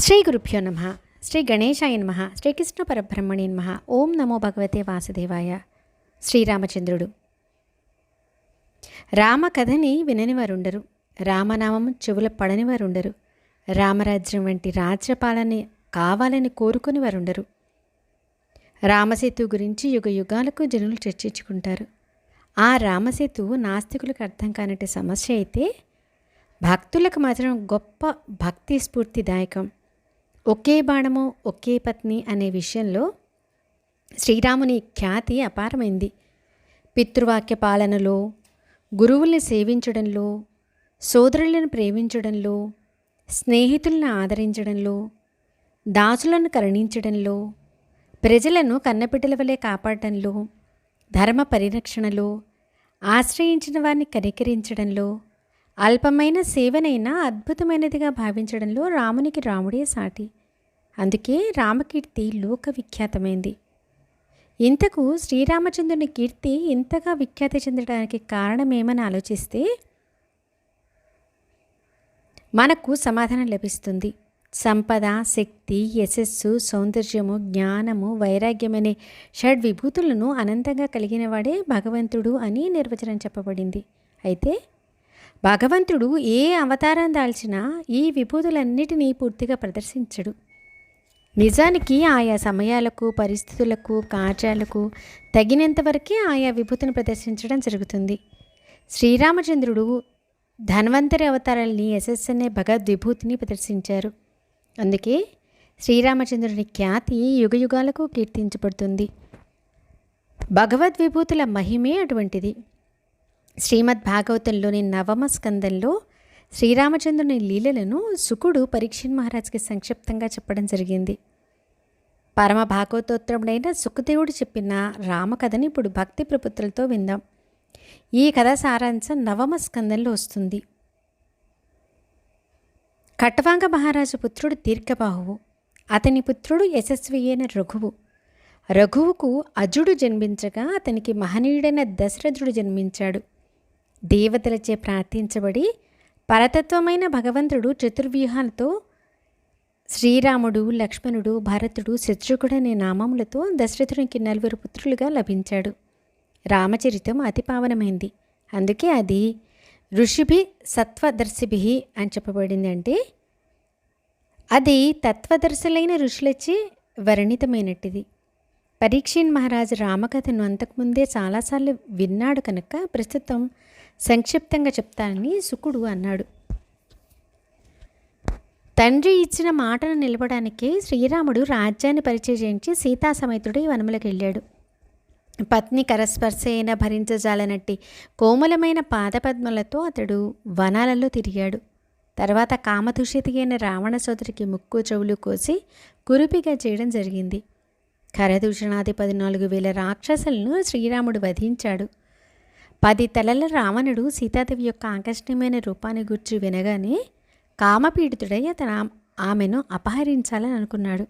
శ్రీ గురుభ్యో నమ. శ్రీ గణేశాయ నమ. శ్రీకృష్ణ పరబ్రహ్మణి నమ. ఓం నమో భగవతే వాసుదేవాయ. శ్రీరామచంద్రుడు. రామ కథని వినని వారుండరు రామనామం చెవుల పడని వారుండరు రామరాజ్యం వంటి రాజ్యపాలన కావాలని కోరుకుని వారుండరు రామసేతు గురించి యుగ యుగాలకు జనులు చర్చించుకుంటారు. ఆ రామసేతు నాస్తికులకు అర్థం కానట్టు సమస్య అయితే భక్తులకు మాత్రం గొప్ప భక్తి స్ఫూర్తిదాయకం ఒకే బాణము ఒకే పత్ని అనే విషయంలో శ్రీరాముని ఖ్యాతి అపారమైంది. పితృవాక్య పాలనలో గురువుల్ని సేవించడంలో సోదరులను ప్రేమించడంలో స్నేహితులను ఆదరించడంలో దాసులను కరుణించడంలో ప్రజలను కన్నపిట్టల వలె కాపాడటంలో ధర్మ పరిరక్షణలో ఆశ్రయించిన వారిని కనికరించడంలో అల్పమైన సేవనైనా అద్భుతమైనదిగా భావించడంలో రామునికి రాముడే సాటి. అందుకే రామకీర్తి లోక విఖ్యాతమైంది ఇంతకు శ్రీరామచంద్రుని కీర్తి ఇంతగా విఖ్యాతి చెందడానికి కారణమేమని ఆలోచిస్తే మనకు సమాధానం లభిస్తుంది. సంపద శక్తి యశస్సు సౌందర్యము జ్ఞానము వైరాగ్యం అనే షడ్ విభూతులను అనంతంగా కలిగినవాడే భగవంతుడు అని నిర్వచనం చెప్పబడింది. అయితే భగవంతుడు ఏ అవతారం దాల్చినా ఈ విభూతులన్నిటినీ పూర్తిగా ప్రదర్శించడు. నిజానికి ఆయా సమయాలకు పరిస్థితులకు కార్యాలకు తగినంతవరకే ఆయా విభూతిని ప్రదర్శించడం జరుగుతుంది. శ్రీరామచంద్రుడు ధన్వంతరి అవతారాల్ని యశస్సనే భగవద్విభూతిని ప్రదర్శించారు. అందుకే శ్రీరామచంద్రుని ఖ్యాతి యుగయుగాలకు కీర్తించబడుతుంది. భగవద్విభూతుల మహిమే అటువంటిది. శ్రీమద్ భాగవతంలోని నవమ స్కందంలో శ్రీరామచంద్రుని లీలలను సుకుడు పరీక్షణ్ మహారాజ్కి సంక్షిప్తంగా చెప్పడం జరిగింది. పరమ భాగవతోత్తముడైన సుఖదేవుడు చెప్పిన రామకథని ఇప్పుడు భక్తి ప్రపుత్రులతో విందాం. ఈ కథ సారాంశం నవమ స్కందంలో వస్తుంది. కట్వాంగ మహారాజు పుత్రుడు దీర్ఘబాహువు. అతని పుత్రుడు యశస్వి అయిన రఘువు. రఘువుకు అజుడు జన్మించగా అతనికి మహనీయుడైన దశరథుడు జన్మించాడు. దేవతలచే ప్రార్థించబడి పరతత్వమైన భగవంతుడు చతుర్వ్యూహాలతో శ్రీరాముడు లక్ష్మణుడు భరతుడు శత్రుఘుడు అనే నామములతో దశరథునికి నలుగురు పుత్రులుగా లభించాడు. రామచరితం అతి పావనమైంది. అందుకే అది ఋషిభి సత్వదర్శిభి అని చెప్పబడింది అది తత్వదర్శులైన ఋషులచే వర్ణితమైనటిది పరీక్షణ్ మహారాజు రామకథను అంతకుముందే చాలాసార్లు విన్నాడు కనుక ప్రస్తుతం సంక్షిప్తంగా చెప్తానని శుకుడు అన్నాడు. తండ్రి ఇచ్చిన మాటను నిలవడానికి శ్రీరాముడు రాజ్యాన్ని పరిచయం చేయించి సీతాసమేతుడు వనములకు వెళ్ళాడు. పత్ని కరస్పర్శైన భరించజాలనట్టి కోమలమైన పాదపద్మలతో అతడు వనాలలో తిరిగాడు. తర్వాత కామతుషితి అయిన రావణ సోదరికి ముక్కు చెవులు కోసి కురుపిగా చేయడం జరిగింది. కరదూషణాది పద్నాలుగు వేల రాక్షసులను శ్రీరాముడు వధించాడు. పది తలల రావణుడు సీతాదేవి యొక్క ఆకర్షణీయమైన రూపాన్ని గుర్చి వినగానే కామపీడితుడై అతను ఆమెను అపహరించాలని అనుకున్నాడు.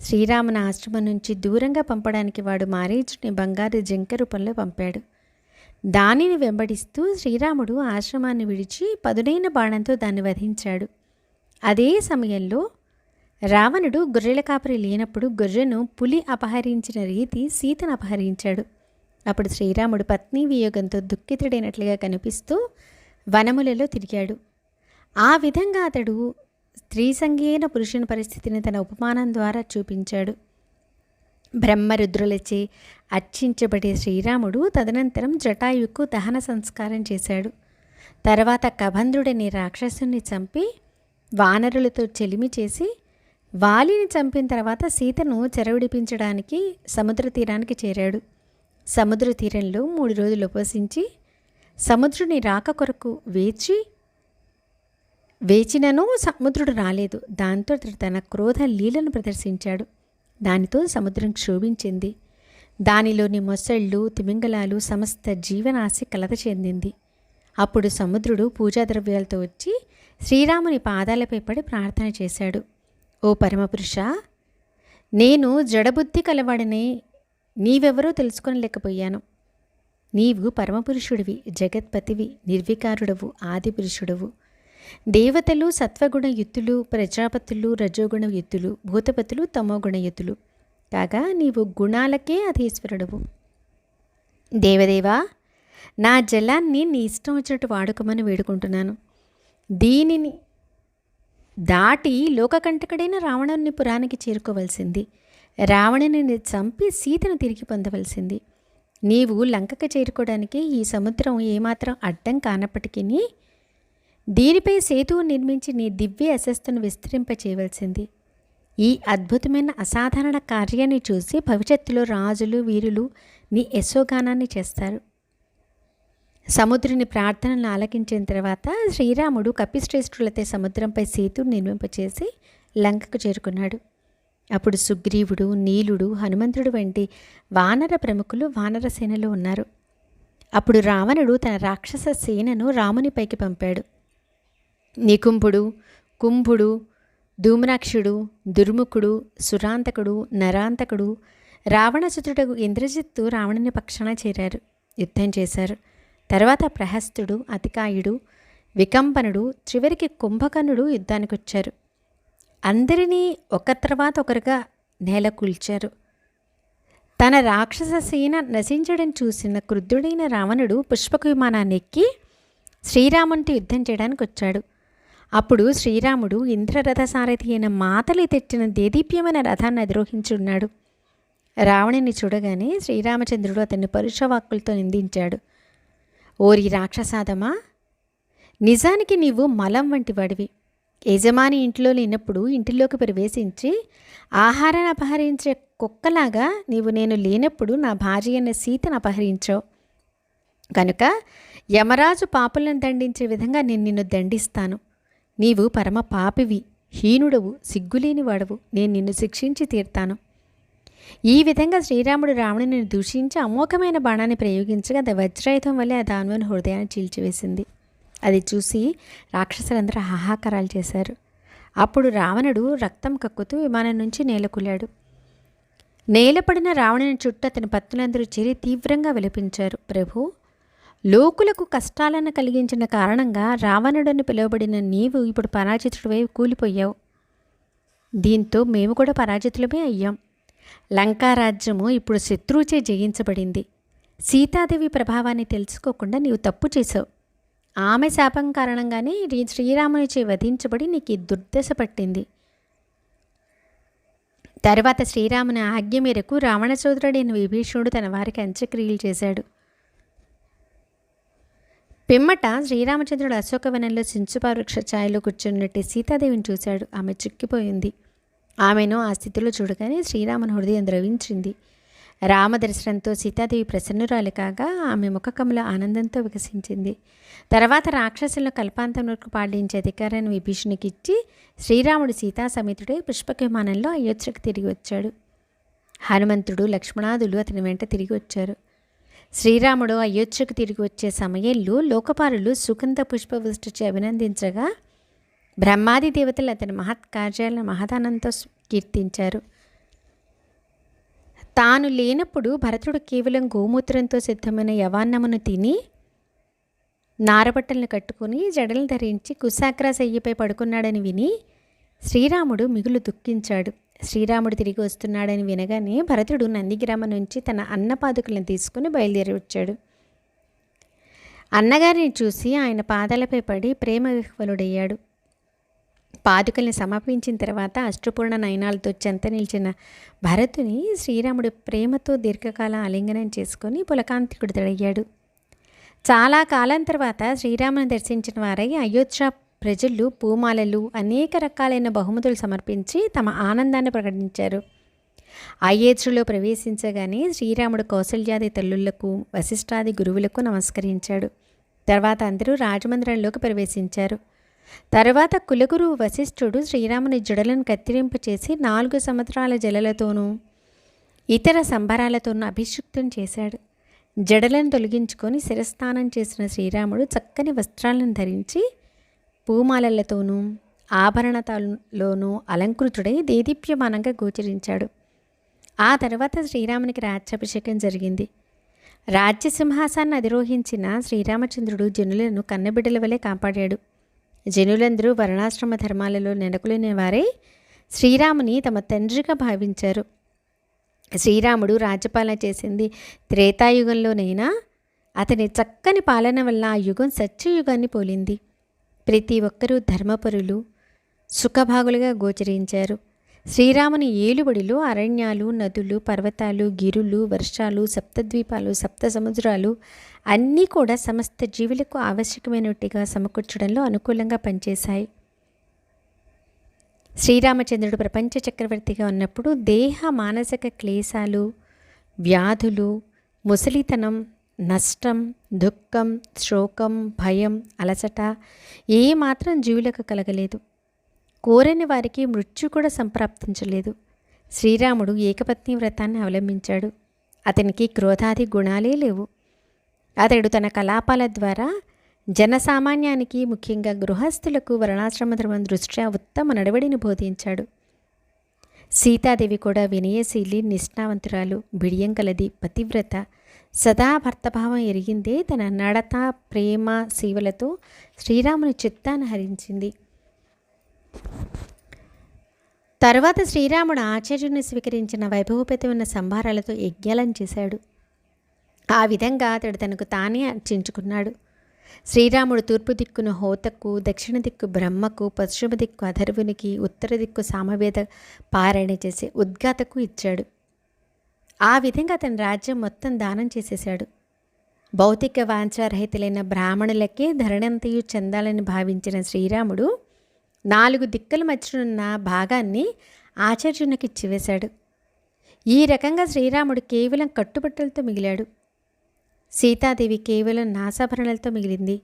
శ్రీరాముని ఆశ్రమం నుంచి దూరంగా పంపడానికి వాడు మారీచుని బంగారు జింక రూపంలో పంపాడు. దానిని వెంబడిస్తూ శ్రీరాముడు ఆశ్రమాన్ని విడిచి పదునైన బాణంతో దాన్ని వధించాడు. అదే సమయంలో రావణుడు గొర్రెల కాపరి లేనప్పుడు గొర్రెను పులి అపహరించిన రీతి సీతను అపహరించాడు. అప్పుడు శ్రీరాముడు పత్ని వియోగంతో దుఃఖితుడైనట్లుగా కనిపిస్తూ వనములలో తిరిగాడు. ఆ విధంగా అతడు స్త్రీ సంగీన పురుషుని పరిస్థితిని తన ఉపమానం ద్వారా చూపించాడు. బ్రహ్మరుద్రులచే అర్చించబడే శ్రీరాముడు తదనంతరం జటాయుకు దహన సంస్కారం చేశాడు. తర్వాత కబంధుడని రాక్షసుని చంపి వానరులతో చెలిమి చేసి వాలిని చంపిన తర్వాత సీతను చెరవిడిపించడానికి సముద్ర తీరానికి చేరాడు. సముద్ర తీరంలో మూడు రోజులు ఉపవసించి సముద్రుని రాక కొరకు వేచి వేచినను సముద్రుడు రాలేదు. దాంతో అతడు తన క్రోధ లీలను ప్రదర్శించాడు. దానితో సముద్రం క్షోభించింది. దానిలోని మొసళ్ళు తిమింగలాలు సమస్త జీవనాశి కలత చెందింది. అప్పుడు సముద్రుడు పూజా ద్రవ్యాలతో వచ్చి శ్రీరాముని పాదాలపై పడి ప్రార్థన చేశాడు. ఓ పరమపురుష నేను జడబుద్ధి కలవాడనే నీవెవరో తెలుసుకోనలేకపోయాను. నీవు పరమపురుషుడివి జగత్పతివి నిర్వికారుడవు ఆదిపురుషుడవు. దేవతలు సత్వగుణ యుత్తులు ప్రజాపతులు రజోగుణ యుత్తులు భూతపతులు తమోగుణ యుత్తులు కాగా నీవు గుణాలకే అధీశ్వరుడవు. దేవదేవా నా జలాన్ని నీ ఇష్టం వచ్చినట్టు వాడుకోమని వేడుకుంటున్నాను. దీనిని దాటి లోకకంటకుడైన రావణుని పురానికి చేరుకోవలసింది. రావణుని చంపి సీతను తిరిగి పొందవలసింది. నీవు లంకకు చేరుకోవడానికి ఈ సముద్రం ఏమాత్రం అడ్డం కానప్పటికీ దీనిపై సేతువు నిర్మించి నీ దివ్య యశస్సును విస్తరింప చేయవలసింది ఈ అద్భుతమైన అసాధారణ కార్యాన్ని చూసి భవిష్యత్తులో రాజులు వీరులు నీ యశోగానాన్ని చేస్తారు. సముద్రుని ప్రార్థనలు ఆలకించిన తర్వాత శ్రీరాముడు కపిశ్రేష్ఠులతో సముద్రంపై సేతు నిర్మింపచేసి లంకకు చేరుకున్నాడు. అప్పుడు సుగ్రీవుడు నీలుడు హనుమంతుడు వంటి వానర ప్రముఖులు వానర సేనలో ఉన్నారు. అప్పుడు రావణుడు తన రాక్షస సేనను రామునిపైకి పంపాడు. నికుంభుడు కుంభుడు ధూమ్రాక్షుడు దుర్ముఖుడు సురాంతకుడు నరాంతకుడు రావణసుతుడు ఇంద్రజిత్తు రావణుని పక్షాన చేరారు. యుద్ధం చేశారు. తర్వాత ప్రహస్తుడు అతికాయుడు వికంపనుడు చివరికి కుంభకర్ణుడు యుద్ధానికి వచ్చారు అందరినీ ఒక తర్వాత ఒకరుగా నేల కూల్చారు తన రాక్షస సేన నశించడం చూసిన క్రుద్ధుడైన రావణుడు పుష్పక విమానాన్ని ఎక్కి శ్రీరామునితో యుద్ధం చేయడానికి వచ్చాడు అప్పుడు శ్రీరాముడు ఇంద్రరథ సారథి అయిన మాతలి తెచ్చిన దేదీప్యమైన రథాన్ని అధిరోహించున్నాడు. రావణుని చూడగానే శ్రీరామచంద్రుడు అతన్ని పరుషవాక్కులతో నిందించాడు. ఓరి రాక్షసాదమా! నిజానికి నీవు మలం వంటి వాడివి. యజమాని ఇంట్లో లేనప్పుడు ఇంటిలోకి ప్రవేశించి ఆహారాన్ని అపహరించే కుక్కలాగా నీవు నేను లేనప్పుడు నా భార్య అయిన సీతను అపహరించావు. కనుక యమరాజు పాపులను దండించే విధంగా నేను నిన్ను దండిస్తాను. నీవు పరమ పాపివి హీనుడవు సిగ్గులేని వాడవు. నేను నిన్ను శిక్షించి తీర్తాను. ఈ విధంగా శ్రీరాముడు రావణుని దూషించి అమోఘమైన బాణాన్ని ప్రయోగించగా అది వజ్రాయుధం వల్లే ఆ దానిలోని హృదయాన్ని చీల్చివేసింది. అది చూసి రాక్షసులందరూ హాహాకారాలు చేశారు. అప్పుడు రావణుడు రక్తం కక్కుతూ విమానం నుంచి నేలకూలాడు నేలపడిన రావణుని చుట్టూ అతని పత్తులందరూ చేరి తీవ్రంగా విలపించారు. ప్రభు లోకులకు కష్టాలను కలిగించిన కారణంగా రావణుడని పిలువబడిన నీవు ఇప్పుడు పరాజితుడివై కూలిపోయావు. దీంతో మేము కూడా పరాజితులమే అయ్యాం. లంకారాజ్యము ఇప్పుడు శత్రువుచే జయించబడింది. సీతాదేవి ప్రభావాన్ని తెలుసుకోకుండా నీవు తప్పు చేశావు. ఆమె శాపం కారణంగానే శ్రీరామునిచే వధించబడి నీకు ఈ దుర్దశ పట్టింది. తర్వాత శ్రీరాముని ఆజ్ఞ మేరకు రావణచోదరుడైన విభీషణుడు తన వారికి అంత్యక్రియలు చేశాడు. పిమ్మట శ్రీరామచంద్రుడు అశోకవనంలో సించుపా వృక్ష ఛాయలో కూర్చున్నట్టు సీతాదేవిని చూశాడు. ఆమె చిక్కిపోయింది. ఆమెను ఆ స్థితిలో చూడగానే శ్రీరాముని హృదయం ద్రవించింది. రామదర్శనంతో సీతాదేవి ప్రసన్నురాలు కాగా ఆమె ముఖకముల ఆనందంతో వికసించింది. తర్వాత రాక్షసులను కల్పాంతం వరకు పాటించే అధికారాన్ని విభీషణికి ఇచ్చి శ్రీరాముడు సీతా సమేతుడై పుష్పక విమానంలో అయోధ్యకు తిరిగి వచ్చాడు. హనుమంతుడు లక్ష్మణాదులు అతని వెంట తిరిగి వచ్చారు. శ్రీరాముడు అయోధ్యకు తిరిగి వచ్చే సమయంలో లోకపాలులు సుగంధ పుష్పవృష్టిచి అభినందించగా బ్రహ్మాది దేవతలు అతని మహత్ కార్యాలను మహదానంతో కీర్తించారు. తాను లేనప్పుడు భరతుడు కేవలం గోమూత్రంతో సిద్ధమైన యవాన్నమును తిని నారబట్టలను కట్టుకుని జడలు ధరించి కుశాగ్ర శయ్యపై పడుకున్నాడని విని శ్రీరాముడు మిగులు దుఃఖించాడు. శ్రీరాముడు తిరిగి వస్తున్నాడని వినగానే భరతుడు నందిగ్రామం నుంచి తన అన్నపాదుకలను తీసుకుని బయలుదేరి వచ్చాడు. అన్నగారిని చూసి ఆయన పాదాలపై పడి ప్రేమ విహ్వలుడయ్యాడు పాదుకల్ని సమర్పించిన తర్వాత అష్టపూర్ణ నయనాలతో చెంత నిలిచిన భరతుని శ్రీరాముడు ప్రేమతో దీర్ఘకాలం ఆలింగనం చేసుకొని పులకాంతికుడిదయ్యాడు చాలా కాలం తర్వాత శ్రీరాముని దర్శించిన వారై అయోధ్య ప్రజలు పూమాలలు అనేక రకాలైన బహుమతులు సమర్పించి తమ ఆనందాన్ని ప్రకటించారు. అయోధ్యలో ప్రవేశించగానే శ్రీరాముడు కౌశల్యాది తల్లులకు వశిష్ఠాది గురువులకు నమస్కరించాడు. తర్వాత అందరూ రాజమందిరంలోకి ప్రవేశించారు. తర్వాత కులగురువు వశిష్ఠుడు శ్రీరాముని జడలను కత్తిరింపచేసి నాలుగు సంవత్సరాల జలలతోనూ ఇతర సంబరాలతోనూ అభిషిక్తం చేశాడు. జడలను తొలగించుకొని శిరస్నానం చేసిన శ్రీరాముడు చక్కని వస్త్రాలను ధరించి పూమాలలతోనూ ఆభరణతలోనూ అలంకృతుడై దేదీప్యమానంగా గోచరించాడు. ఆ తర్వాత శ్రీరామునికి రాజ్యాభిషేకం జరిగింది. రాజ్యసింహాసాన్ని అధిరోహించిన శ్రీరామచంద్రుడు జనులను కన్నబిడ్డల వలె కాపాడాడు. జనులందరూ వర్ణాశ్రమ ధర్మాలలో నెలకొలిన వారే శ్రీరాముని తమ తండ్రిగా భావించారు. శ్రీరాముడు రాజ్యపాలన చేసింది త్రేతాయుగంలోనైనా అతని చక్కని పాలన వల్ల ఆ యుగం సత్యయుగాన్ని పోలింది. ప్రతి ఒక్కరూ ధర్మపరులు సుఖభాగులుగా గోచరించారు. శ్రీరాముని ఏలుబడిలో అరణ్యాలు నదులు పర్వతాలు గిరులు వర్షాలు సప్తద్వీపాలు సప్త సముద్రాలు అన్నీ కూడా సమస్త జీవులకు ఆవశ్యకమైనట్టుగా సమకూర్చడంలో అనుకూలంగా పనిచేశాయి. శ్రీరామచంద్రుడు ప్రపంచ చక్రవర్తిగా ఉన్నప్పుడు దేహ మానసిక క్లేశాలు వ్యాధులు ముసలితనం నష్టం దుఃఖం శోకం భయం అలసట ఏ మాత్రం జీవులకు కలగలేదు. కోరని వారికి మృత్యు కూడా సంప్రాప్తించలేదు. శ్రీరాముడు ఏకపత్ని వ్రతాన్ని అవలంబించాడు. అతనికి క్రోధాది గుణాలే లేవు. అతడు తన కలాపాల ద్వారా జనసామాన్యానికి ముఖ్యంగా గృహస్థులకు వర్ణాశ్రమ ధర్మం దృష్ట్యా ఉత్తమ నడవడిని బోధించాడు. సీతాదేవి కూడా వినయశీలి నిష్ణావంతురాలు బిడియం కలది పతివ్రత సదా భర్తభావం ఎరిగిందే తన నడత ప్రేమ సేవలతో శ్రీరాముని చిత్తాన్ని హరించింది. తర్వాత శ్రీరాముడు ఆచార్యుని స్వీకరించిన వైభవపేతమైన సంభారాలతో యజ్ఞాలను చేశాడు. ఆ విధంగా అతడు తనకు తానే అర్చించుకున్నాడు. శ్రీరాముడు తూర్పు దిక్కును హోతకు దక్షిణ దిక్కు బ్రహ్మకు పశ్చిమ దిక్కు అధర్వునికి ఉత్తర దిక్కు సామవేద పారాయణ చేసే ఉద్గాతకు ఇచ్చాడు. ఆ విధంగా అతని రాజ్యం మొత్తం దానం చేసేశాడు. భౌతిక వాంఛారహితులైన బ్రాహ్మణులకే ధరణంతయు చెందాలని భావించిన శ్రీరాముడు నాలుగు దిక్కుల మధ్యనున్న భాగాన్ని ఆచార్యునికి ఇచ్చివేశాడు. ఈ రకంగా శ్రీరాముడు కేవలం కట్టుబట్టలతో మిగిలాడు. సీతాదేవి కేవలం నాసాభరణలతో మిగిలింది.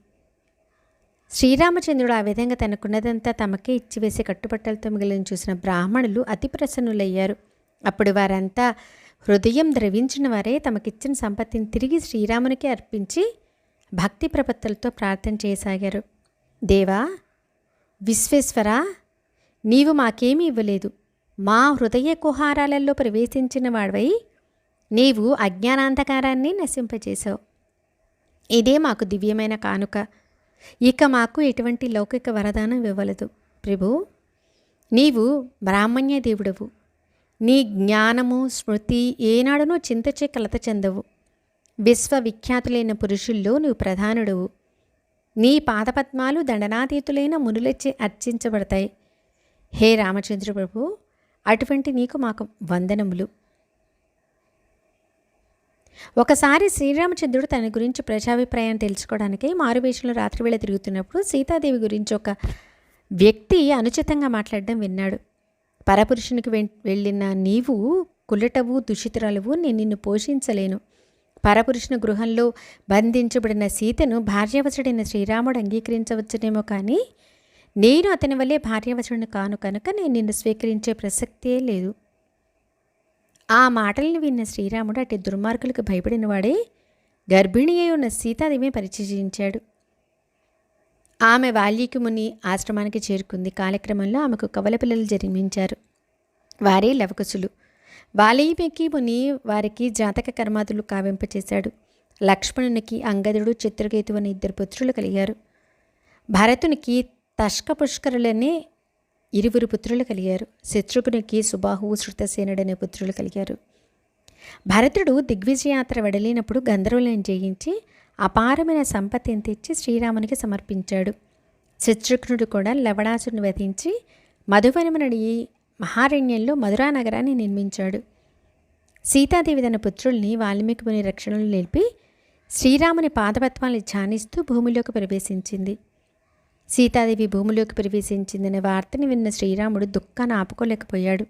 శ్రీరామచంద్రుడు ఆ విధంగా తనకున్నదంతా తమకే ఇచ్చివేసే కట్టుబట్టలతో మిగిలిన చూసిన బ్రాహ్మణులు అతి ప్రసన్నులయ్యారు. అప్పుడు వారంతా హృదయం ద్రవించిన వారే తమకిచ్చిన సంపత్తిని తిరిగి శ్రీరామునికి అర్పించి భక్తి ప్రపత్తులతో ప్రార్థన చేయసాగారు. దేవా విశ్వేశ్వర నీవు మాకేమీ ఇవ్వలేదు. మా హృదయ కుహారాలలో ప్రవేశించిన వాడివై నీవు అజ్ఞానాంధకారాన్ని నశింపజేశావు. ఇదే మాకు దివ్యమైన కానుక. ఇక మాకు ఎటువంటి లౌకిక వరదానం ఇవ్వలేదు. ప్రభు నీవు బ్రాహ్మణ్య దేవుడవు. నీ జ్ఞానము స్మృతి ఏనాడునూ చింతచే కలత చెందవు. విశ్వవిఖ్యాతులైన పురుషుల్లో నువ్వు ప్రధానుడవు. నీ పాదపద్మాలు దండనాతీతులైన మునులచే అర్చించబడతాయి. హే రామచంద్ర ప్రభు అటువంటి నీకు మాకు వందనములు. ఒకసారి శ్రీరామచంద్రుడు తన గురించి ప్రజాభిప్రాయం తెలుసుకోవడానికి మారువేషంలో రాత్రివేళ తిరుగుతున్నప్పుడు సీతాదేవి గురించి ఒక వ్యక్తి అనుచితంగా మాట్లాడడం విన్నాడు. పరపురుషునికి వెళ్ళిన నీవు కులటవు దుషితురాలువు నేను నిన్ను పోషించలేను. పరపురుషుని గృహంలో బంధించబడిన సీతను భార్యావచుడైన శ్రీరాముడు అంగీకరించవచ్చునేమో కానీ నేను అతని వల్లే భార్యావచుడిని కాను కనుక నేను నిన్ను స్వీకరించే ప్రసక్తే లేదు. ఆ మాటలను విన్న శ్రీరాముడు అటు దుర్మార్గులకు భయపడినవాడే గర్భిణి అయి ఉన్న సీతాదేవి పరిచయించాడు. ఆమె వాల్యీకి ముని ఆశ్రమానికి చేరుకుంది. కాలక్రమంలో ఆమెకు కవల పిల్లలు జన్మించారు. వారే లవకుశులు. వాల్మీకి ముని వారికి జాతక కర్మాదులు కావింపచేశాడు. లక్ష్మణునికి అంగదుడు చిత్రకేతు అనే ఇద్దరు పుత్రులు కలిగారు. భరతునికి తష్క పుష్కరులనే ఇరువురు పుత్రులు కలిగారు. శత్రుఘ్నునికి సుబాహు శృతసేనుడనే పుత్రులు కలిగారు. భరతుడు దిగ్విజయాత్ర వెడలేనప్పుడు గంధర్వులను జయించి అపారమైన సంపత్తిని తెచ్చి శ్రీరామునికి సమర్పించాడు. శత్రుఘ్నుడు కూడా లవణాసుని వధించి మధువనమనడి మహారణ్యంలో మధురా నగరాన్ని నిర్మించాడు. సీతాదేవి తన పుత్రుల్ని వాల్మీకి ముని రక్షణలు నిలిపి శ్రీరాముని పాదపత్వాన్ని ధ్యానిస్తూ భూమిలోకి ప్రవేశించింది. సీతాదేవి భూమిలోకి ప్రవేశించిందనే వార్తని విన్న శ్రీరాముడు దుఃఖాన్ని ఆపుకోలేకపోయాడు.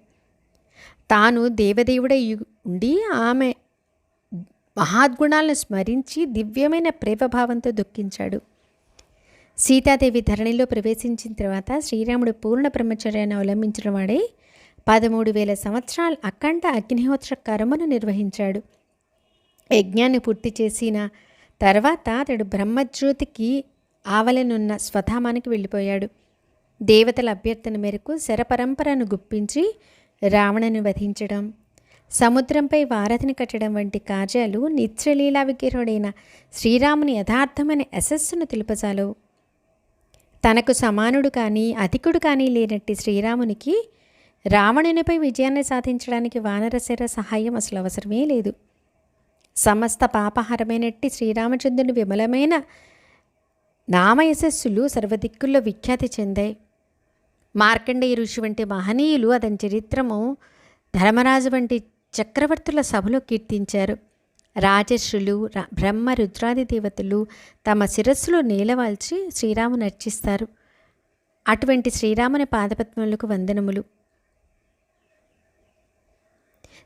తాను దేవదేవుడై ఉండి ఆమె మహాద్గుణాలను స్మరించి దివ్యమైన ప్రేమభావంతో దుఃఖించాడు. సీతాదేవి ధరణిలో ప్రవేశించిన తర్వాత శ్రీరాముడు పూర్ణ బ్రహ్మచర్యాన్ని అవలంబించిన వాడే పదమూడు వేల సంవత్సరాలు అఖండ అగ్నిహోత్ర కర్మను నిర్వహించాడు. యజ్ఞాన్ని పూర్తి చేసిన తర్వాత అతడు బ్రహ్మజ్యోతికి ఆవలనున్న స్వధామానికి వెళ్ళిపోయాడు. దేవతల అభ్యర్థన మేరకు శరపరంపరను గుప్పించి రావణను వధించడం సముద్రంపై వారధిని కట్టడం వంటి కార్యాలు నిత్యలీలా విగ్రహుడైన శ్రీరాముని యథార్థమైన యశస్సును తెలుపజాలవు తనకు సమానుడు కానీ అధికుడు కానీ లేనట్టి శ్రీరామునికి రావణునిపై విజయాన్ని సాధించడానికి వానరశర సహాయం అసలు అవసరమే లేదు. సమస్త పాపహరమైనట్టి శ్రీరామచంద్రుని విమలమైన నామయశస్సులు సర్వదిక్కుల్లో విఖ్యాతి చెందాయి. మార్కండేయ ఋషి వంటి మహనీయులు అతని చరిత్రము ధర్మరాజు వంటి చక్రవర్తుల సభలో కీర్తించారు. రాజర్షులు ర- బ్రహ్మ రుద్రాది దేవతలు తమ శిరస్సులో నీలవాల్చి శ్రీరాముని అర్చిస్తారు. అటువంటి శ్రీరాముని పాదపద్మములకు వందనములు.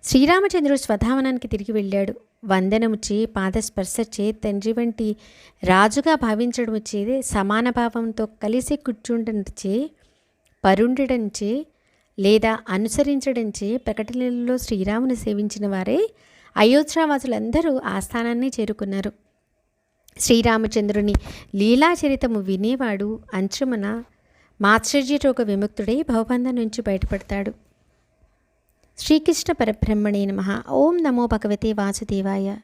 శ్రీరామచంద్రుడు స్వధావనానికి తిరిగి వెళ్ళాడు. వందనముచే పాదస్పర్శచే తండ్రి వంటి రాజుగా భావించడముచే సమాన భావంతో కలిసి కూర్చుండటంచే పరుండడంచే లేదా అనుసరించడంచే ప్రకటనలలో శ్రీరాముని సేవించిన వారే అయోధ్యావాసులందరూ ఆ స్థానాన్ని చేరుకున్నారు. శ్రీరామచంద్రుని లీలాచరితము వినేవాడు అంచుమన మాత్సర్యరోగ విముక్తుడై భవబంధం నుంచి బయటపడతాడు. శ్రీకృష్ణ పరబ్రహ్మణే నమ. ఓం నమో భగవతే వాసుదేవాయ.